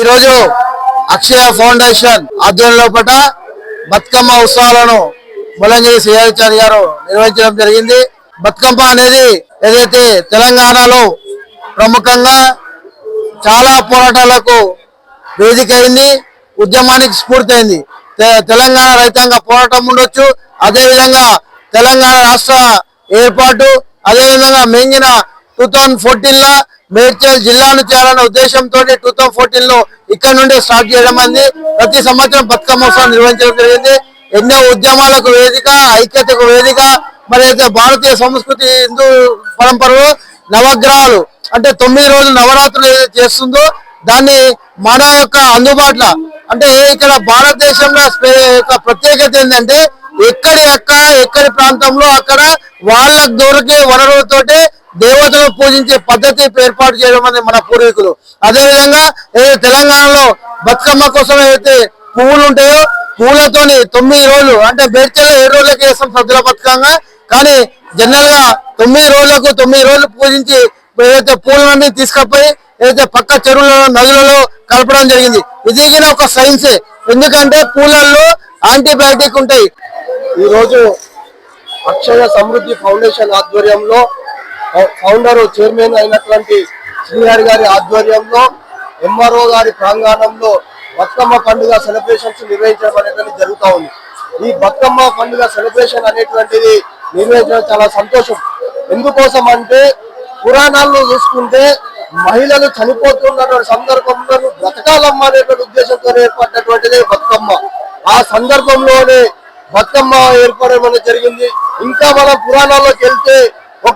ఈరోజు అక్షయ ఫౌండేషన్ ఆధ్వర్యంలో పట బతుకమ్మ ఉత్సవాలను ముల్లంగిరి శ్రీహరిచారి గారు నిర్వహించడం జరిగింది. బతుకమ్మ అనేది ఏదైతే తెలంగాణలో ప్రముఖంగా చాలా పోరాటాలకు వేదిక అయింది ఉద్యమానికి స్ఫూర్తి అయింది తె- తెలంగాణ రైతాంగ పోరాటం ఉండొచ్చు అదేవిధంగా తెలంగాణ రాష్ట్ర ఏర్పాటు అదేవిధంగా మెంగిన టూ థౌజండ్ ఫోర్టీన్లో మేడ్చల్ జిల్లాను చేయాలన్న ఉద్దేశంతో టూ థౌజండ్ ఫోర్టీన్లో ఇక్కడ నుండి స్టార్ట్ చేయడం అంది. ప్రతి సంవత్సరం బతుకమ్మ ఉత్సవం నిర్వహించడం జరిగింది. ఎన్నో ఉద్యమాలకు వేదిక ఐక్యతకు వేదిక మరి అయితే భారతీయ సంస్కృతి హిందూ పరంపరలో నవగ్రహాలు అంటే తొమ్మిది రోజులు నవరాత్రులు ఏదైతే చేస్తుందో దాన్ని మన యొక్క అందుబాటులో అంటే ఇక్కడ భారతదేశంలో యొక్క ప్రత్యేకత ఏంటంటే ఎక్కడి ఎక్కడ ఎక్కడి ప్రాంతంలో అక్కడ వాళ్ళకు దొరికే వనరులతోటి దేవతను పూజించే పద్ధతి ఏర్పాటు చేయడం అనేది మన పూర్వీకులు. అదేవిధంగా ఏదైతే తెలంగాణలో బతుకమ్మ కోసం ఏదైతే పువ్వులు ఉంటాయో పువ్వులతోని తొమ్మిది రోజులు అంటే బేడ్చల్లో ఏడు రోజులకి వేస్తాం సద్దుల బతుకంగా. కానీ జనరల్గా తొమ్మిది రోజులకు తొమ్మిది రోజులు పూజించి ఏదైతే పూలన్నీ తీసుకపోయి ఏదైతే పక్క చెరువులలో నదులలో కలపడం జరిగింది. ఇది ఒక సైన్సే. ఎందుకంటే పూలల్లో యాంటీబయాటిక్ ఉంటాయి. ఈరోజు అక్షయ సమృద్ధి ఫౌండేషన్ ఆధ్వర్యంలో ఫౌండర్ చైర్మన్ అయినటువంటి శ్రీహరి గారి ఆధ్వర్యంలో ఎంఆర్ఓ గారి ప్రాంగణంలో బతుకమ్మ పండుగ సెలబ్రేషన్స్ నిర్వహించడం అనేది జరుగుతూ ఉంది. ఈ బతుకమ్మ పండుగ సెలబ్రేషన్ అనేటువంటిది నిర్వహించడం చాలా సంతోషం. ఎందుకోసం అంటే పురాణాల్లో చూసుకుంటే మహిళలు చనిపోతున్నటువంటి సందర్భంలో బ్రతకాలమ్మ అనేటువంటి ఉద్దేశంతో ఏర్పడినటువంటిదే బతుకమ్మ. ఆ సందర్భంలోనే బతుకమ్మ ఏర్పడడం అనేది జరిగింది. ఇంకా మనం పురాణాల్లోకి వెళ్తే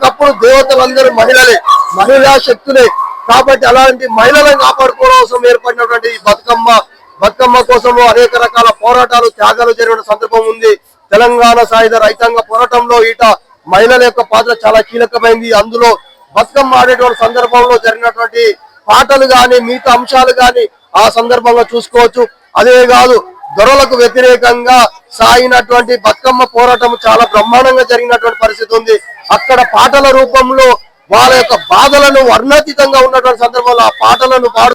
ఒకప్పుడు దేవతలందరూ మహిళలే మహిళా శక్తులే. కాబట్టి అలాంటి మహిళలను కాపాడుకోవడం కోసం ఏర్పడినటువంటి ఈ బతుకమ్మ బతుకమ్మ కోసము అనేక రకాల పోరాటాలు త్యాగాలు జరిగిన సందర్భం ఉంది. తెలంగాణ సాయుధ రైతాంగ పోరాటంలో ఈట మహిళల యొక్క పాత్ర చాలా కీలకమైంది. అందులో బతుకమ్మ ఆడేటువంటి సందర్భంలో జరిగినటువంటి పాటలు గాని మిగతా అంశాలు గాని ఆ సందర్భంగా చూసుకోవచ్చు. అదే కాదు దొరలకు వ్యతిరేకంగా సాగినటువంటి బతుకమ్మ పోరాటం చాలా బ్రహ్మాండంగా జరిగినటువంటి పరిస్థితి ఉంది. అక్కడ పాటల రూపంలో వాళ్ళ యొక్క బాధలను వర్ణాతీతంగా ఉన్నటువంటి సందర్భంలో ఆ పాటలను పాడు